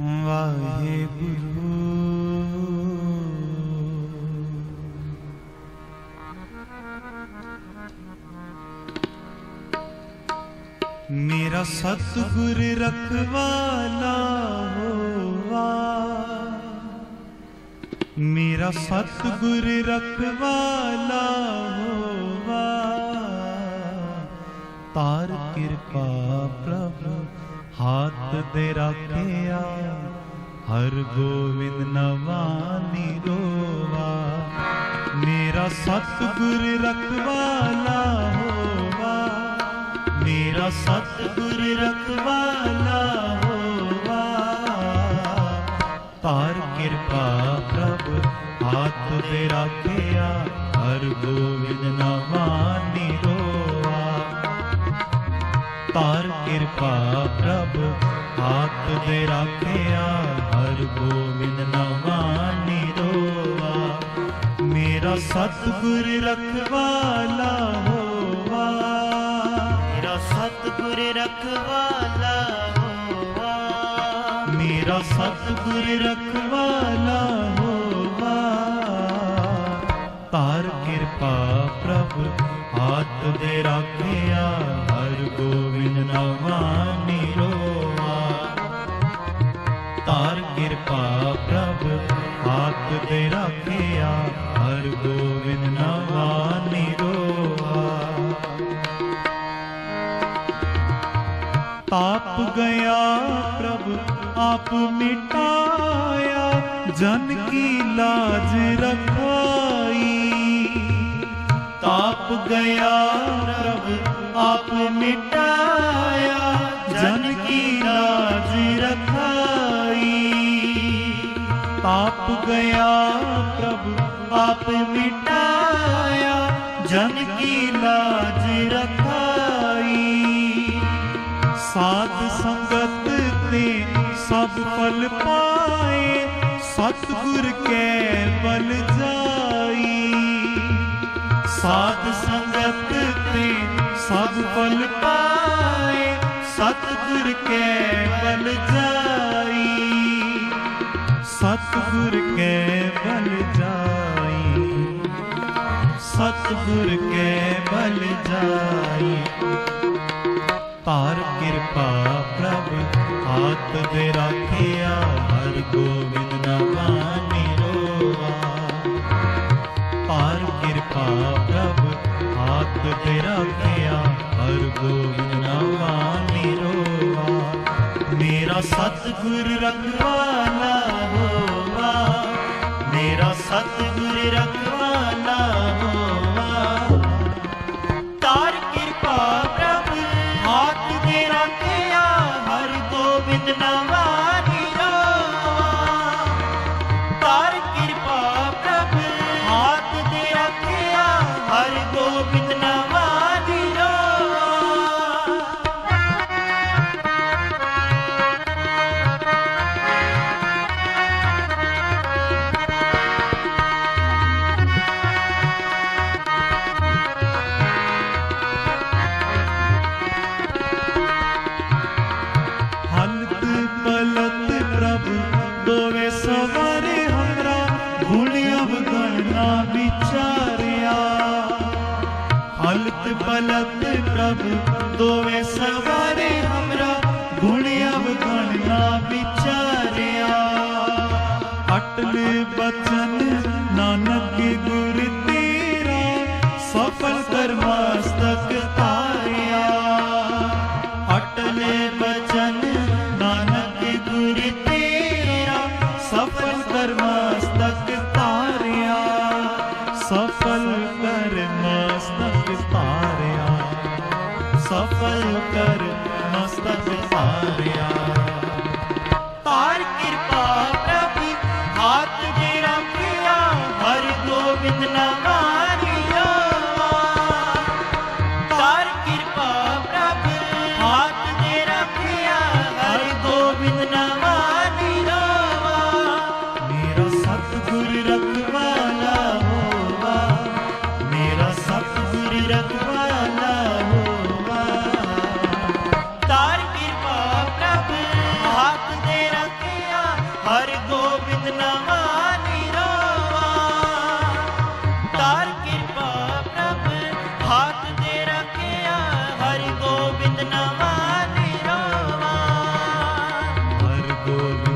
ਵਾਹਿਗੁਰੂ। ਮੇਰਾ ਸਤਿਗੁਰ ਰਖਵਾਲਾ ਹੋਵਾ। ਮੇਰਾ ਸਤਿਗੁਰ ਰਖਵਾਲਾ ਹੋਵਾ। ਤਾਰ ਕਿਰਪਾ ਪ੍ਰਭ ਹੱਥ ਦੇ ਰੱਖਿਆ ਹਰ ਗੋਬਿੰਦ ਨਵਾਨੀ ਰੋਵਾ ਮੇਰਾ ਸਤਿਗੁਰ ਰਖਵਾਲਾ ਹੋਵਾ ਮੇਰਾ ਸਤਿਗੁਰ ਰਖਵਾਲਾ ਹੋਵਾ ਤਾਰ ਕਿਰਪਾ ਪ੍ਰਭ ਹੱਥ ਦੇ ਰੱਖਿਆ ਹਰ ਗੋਬਿੰਦ ਨਵਾਨੀ ਰੋਵਾ ਤਾਰ ਕਿਰਪਾ ਪ੍ਰਭ ਹੱਥ ਦੇ ਰੱਖਿਆ ਹਰ ਗੋਬਿੰਦ ਨਵਾਨੀ ਰੋਵਾ ਮੇਰਾ ਸਤਿਗੁਰ ਰਖਵਾਲਾ ਹੋਵਾ ਮੇਰਾ ਸਤਿਗੁਰ ਰਖਵਾਲਾ ਹੋਵਾ ਮੇਰਾ ਸਤਿਗੁਰ ਰਖਵਾਲਾ ਤਾਰ ਕਿਰਪਾ ਪ੍ਰਭ, ਹੱਥ ਦੇ ਰਾਖਿਆ, ਹਰ ਗੋਬਿੰਦ ਨਵਾਨੀ ਰੋਵਾ ਤਾਰ ਕਿਰਪਾ ਪ੍ਰਭ, ਹੱਥ ਦੇ ਰਾਖਿਆ, ਹਰ ਗੋਬਿੰਦ ਨਵਾਨੀ ਰੋਵਾ ਤਾਪ ਗਿਆ ਪ੍ਰਭ, ਆਪ ਮਿਟਾਇਆ, ਜਨ ਕੀ ਲਾਜ ਰਖਾਈ ਆਪ ਗਿਆ ਪ੍ਰਭ ਆਪ ਮਿਟਾਇਆ, ਜਨ ਕੀ ਲਾਜ ਰਖਾਈ। ਆਪ ਗਿਆ ਪ੍ਰਭ, ਆਪ ਮਿਟਾਇਆ, ਜਨ ਕੀ ਲਾਜ ਰਖਾਈ। ਸਾਧ ਸੰਗਤ ਤੇ ਸਭ ਫਲ ਪਾਏ, ਸਤਿਗੁਰ ਕੇ ਬਲ ਜਾਈ ਸਾਧ ਸੰਗਤ ਤੇ ਸਭ ਫਲ ਪਾਏ, ਸਤਿਗੁਰ ਕੇ ਬਲ ਜਾਈ। ਸਤਿਗੁਰ ਕੇ ਬਲ ਜਾਈ। ਸਤਿਗੁਰ ਕੇ ਬਲ ਜਾਈ। ਤਾਰ ਕਿਰਪਾ ਪ੍ਰਭ, ਹੱਥ ਦੇ ਰੱਖਿਆ, ਹਰ ਗੋਬਿੰਦ ਨਵਾਨੀ ਰੋਵਾ ਤਾਰ ਕਿਰਪਾ ਹੱਥ ਦੇ ਰਾਖਿਆ ਹਰ ਗੋਬਿੰਦ ਨਵਾਨੀ ਰੋਵਾ ਮੇਰਾ ਸਤਿਗੁਰ ਰਖਵਾਲਾ ਹੋਵਾ। ਮੇਰਾ ਸਤਿਗੁਰ ਰਖਵਾਲਾ ਹੋਵਾ। ਤਾਰ ਕਿਰਪਾ ਪ੍ਰਭ, ਹੱਥ ਦੇ ਰੱਖਿਆ ਹਰ ਗੋਬਿੰਦ ਨਵਾਨੀ ਰੋਵਾ ਤਾਰ हलत पलत प्रभु दोवे सवारे हमरा गुण अवगणना विचारिया अटल बचन नानक गुर तेरा सफल कर्मा ਸਫਲ ਕਰ ਮਸਤਕ ਸਾਰਿਆ Guru